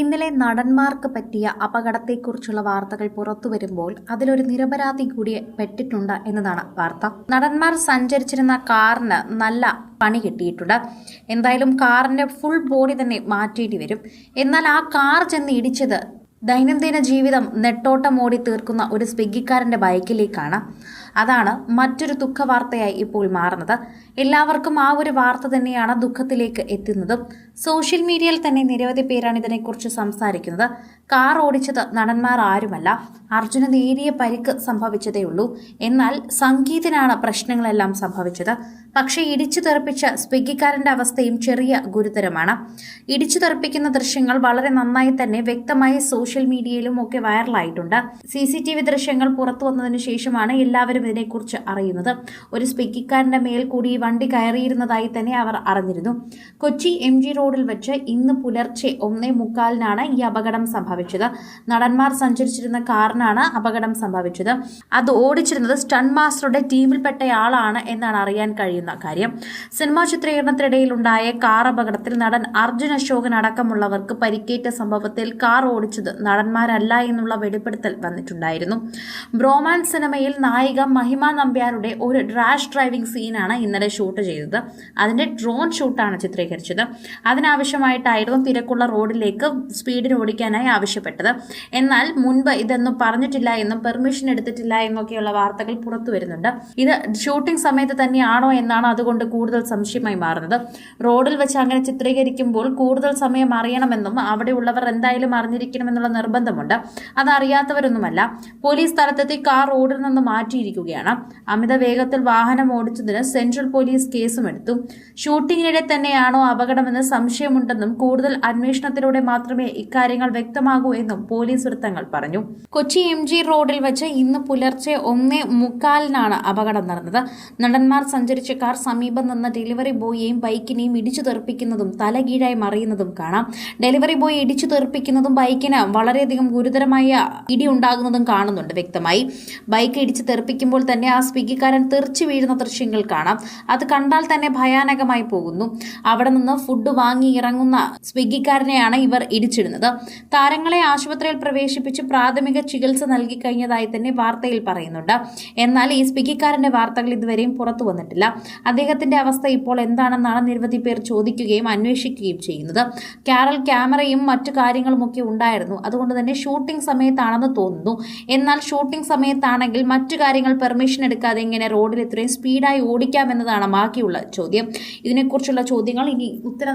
ഇന്നലെ നടന്മാർക്ക് പറ്റിയ അപകടത്തെക്കുറിച്ചുള്ള വാർത്തകൾ പുറത്തു വരുമ്പോൾ അതിലൊരു നിരപരാധി കൂടി പെട്ടിട്ടുണ്ട് എന്നതാണ് വാർത്ത. നടന്മാർ സഞ്ചരിച്ചിരുന്ന കാറിന് നല്ല പണി കിട്ടിയിട്ടുണ്ട്. എന്തായാലും കാറിന്റെ ഫുൾ ബോഡി തന്നെ മാറ്റേണ്ടി വരും. എന്നാൽ ആ കാർ ചെന്ന് ഇടിച്ചത് ദൈനംദിന ജീവിതം നെട്ടോട്ടം ഓടി തീർക്കുന്ന ഒരു സ്വിഗ്ഗിക്കാരന്റെ ബൈക്കിലേക്കാണ്. അതാണ് മറ്റൊരു ദുഃഖവാർത്തയായി ഇപ്പോൾ മാറുന്നത്. എല്ലാവർക്കും ആ ഒരു വാർത്ത തന്നെയാണ് ദുഃഖത്തിലേക്ക് എത്തുന്നതും. സോഷ്യൽ മീഡിയയിൽ തന്നെ നിരവധി പേരാണ് ഇതിനെക്കുറിച്ച് സംസാരിക്കുന്നത്. കാർ ഓടിച്ചത് നടന്മാർ ആരുമല്ല. അർജുന നേരിയ പരിക്ക് സംഭവിച്ചതേ ഉള്ളൂ. എന്നാൽ സംഗീതിനാണ് പ്രശ്നങ്ങളെല്ലാം സംഭവിച്ചത്. പക്ഷേ ഇടിച്ചു തെറിപ്പിച്ച സ്വിഗ്ഗിക്കാരന്റെ അവസ്ഥയും ചെറിയ ഗുരുതരമാണ്. ഇടിച്ചു തെറിപ്പിക്കുന്ന ദൃശ്യങ്ങൾ വളരെ നന്നായി തന്നെ വ്യക്തമായി സോഷ്യൽ മീഡിയയിലും ഒക്കെ വൈറലായിട്ടുണ്ട്. സി സി ടി വി ദൃശ്യങ്ങൾ പുറത്തു വന്നതിന് ശേഷമാണ് എല്ലാവരും ഇതിനെക്കുറിച്ച് അറിയുന്നത്. ഒരു സ്വിഗ്ഗിക്കാരന്റെ മേൽ കൂടി വണ്ടി കയറിയിരുന്നതായി തന്നെ അവർ അറിഞ്ഞിരുന്നു. കൊച്ചി എം ജി റോഡിൽ വെച്ച് ഇന്ന് പുലർച്ചെ ഒന്നേ മുക്കാലിനാണ് ഈ അപകടം സംഭവിച്ചത്. നടന്മാർ സഞ്ചരിച്ചിരുന്ന കാറിനാണ് അപകടം സംഭവിച്ചത്. അത് ഓടിച്ചിരുന്നത് സ്റ്റൺ മാസ്റ്ററുടെ ടീമിൽപ്പെട്ടയാളാണ് എന്നാണ് അറിയാൻ കഴിയുന്ന കാര്യം. സിനിമാ ചിത്രീകരണത്തിനിടയിലുണ്ടായ കാർ അപകടത്തിൽ നടൻ അർജുൻ അശോകൻ അടക്കമുള്ളവർക്ക് പരിക്കേറ്റ സംഭവത്തിൽ കാർ ഓടിച്ചത് നടന്മാരല്ല എന്നുള്ള വെളിപ്പെടുത്തൽ വന്നിട്ടുണ്ടായിരുന്നു. ബ്രോമാൻ സിനിമയിൽ നായിക മഹിമ നമ്പ്യാരുടെ ഒരു ഡ്രാഷ് ഡ്രൈവിംഗ് സീനാണ് ഇന്നലെ ഷൂട്ട് ചെയ്തത്. അതിന്റെ ഡ്രോൺ ഷൂട്ടാണ് ചിത്രീകരിച്ചത്. അതിനാവശ്യമായിട്ടായിരുന്നു തിരക്കുള്ള റോഡിലേക്ക് സ്പീഡിന് ഓടിക്കാനായി ആവശ്യപ്പെട്ടത്. എന്നാൽ മുൻപ് ഇതൊന്നും പറഞ്ഞിട്ടില്ല എന്നും പെർമിഷൻ എടുത്തിട്ടില്ല എന്നൊക്കെയുള്ള വാർത്തകൾ പുറത്തു വരുന്നുണ്ട്. ഇത് ഷൂട്ടിംഗ് സമയത്ത് തന്നെയാണോ എന്നാണ് അതുകൊണ്ട് കൂടുതൽ സംശയമായി മാറുന്നത്. റോഡിൽ വെച്ച് അങ്ങനെ ചിത്രീകരിക്കുമ്പോൾ കൂടുതൽ സമയം അറിയണമെന്നും അവിടെയുള്ളവർ എന്തായാലും അറിഞ്ഞിരിക്കണമെന്നുള്ള നിർബന്ധമുണ്ട്. അതറിയാത്തവരൊന്നുമല്ല. പോലീസ് സ്ഥലത്തെത്തി കാർ റോഡിൽ നിന്ന് മാറ്റിയിരിക്കുകയാണ്. അമിത വേഗത്തിൽ വാഹനം ഓടിച്ചതിന് സെൻട്രൽ പോലീസ് കേസും എടുത്തു. ഷൂട്ടിങ്ങിനിടെ തന്നെയാണോ അപകടമെന്ന് സംശയമുണ്ടെന്നും കൂടുതൽ അന്വേഷണത്തിലൂടെ മാത്രമേ ഇക്കാര്യങ്ങൾ വ്യക്തമാകൂ എന്നും പോലീസ് വൃത്തങ്ങൾ പറഞ്ഞു. കൊച്ചി എം ജി റോഡിൽ വെച്ച് ഇന്ന് പുലർച്ചെ ഒന്നേ മുക്കാലിനാണ് അപകടം നടന്നത്. നടന്മാർ സഞ്ചരിച്ച കാർ സമീപം നിന്ന് ഡെലിവറി ബോയിയെയും ബൈക്കിനെയും ഇടിച്ചു തെറിപ്പിക്കുന്നതും തലകീഴായി മറിയുന്നതും കാണാം. ഡെലിവറി ബോയ് ഇടിച്ചു തെറിപ്പിക്കുന്നതും ബൈക്കിന് വളരെയധികം ഗുരുതരമായ ഇടി ഉണ്ടാകുന്നതും കാണുന്നുണ്ട് വ്യക്തമായി. ബൈക്ക് ഇടിച്ചു തെറിപ്പിക്കുമ്പോൾ തന്നെ ആ സ്വിഗ്ഗിക്കാരൻ തെറിച്ചു വീഴുന്ന ദൃശ്യങ്ങൾ കാണാം. അത് കണ്ടാൽ തന്നെ ഭയാനകമായി പോകുന്നു. അവിടെ നിന്ന് ഫുഡ് വാങ്ങി ഇറങ്ങുന്ന സ്വിഗ്ഗിക്കാരനെയാണ് ഇവർ ഇടിച്ചിടുന്നത്. താരങ്ങളെ ആശുപത്രിയിൽ പ്രവേശിപ്പിച്ച് പ്രാഥമിക ചികിത്സ നൽകി കഴിഞ്ഞതായി തന്നെ വാർത്തയിൽ പറയുന്നുണ്ട്. എന്നാൽ ഈ സ്വിഗ്ഗിക്കാരന്റെ വാർത്തകൾ ഇതുവരെയും പുറത്തു വന്നിട്ടില്ല. അദ്ദേഹത്തിന്റെ അവസ്ഥ ഇപ്പോൾ എന്താണെന്നാണ് നിരവധി പേർ ചോദിക്കുകയും അന്വേഷിക്കുകയും ചെയ്യുന്നത്. കാറൽ ക്യാമറയും മറ്റു കാര്യങ്ങളുമൊക്കെ ഉണ്ടായിരുന്നു. അതുകൊണ്ട് തന്നെ ഷൂട്ടിംഗ് സമയത്താണെന്ന് തോന്നുന്നു. എന്നാൽ ഷൂട്ടിംഗ് സമയത്താണെങ്കിൽ മറ്റു കാര്യങ്ങൾ പെർമിഷൻ എടുക്കാതെ ഇങ്ങനെ റോഡിൽ ഇത്രയും സ്പീഡായി ഓടിക്കാമെന്നതാണ് ബാക്കിയുള്ള ചോദ്യം. ഇതിനെക്കുറിച്ചുള്ള ചോദ്യങ്ങൾ ഇനി ഉത്തരം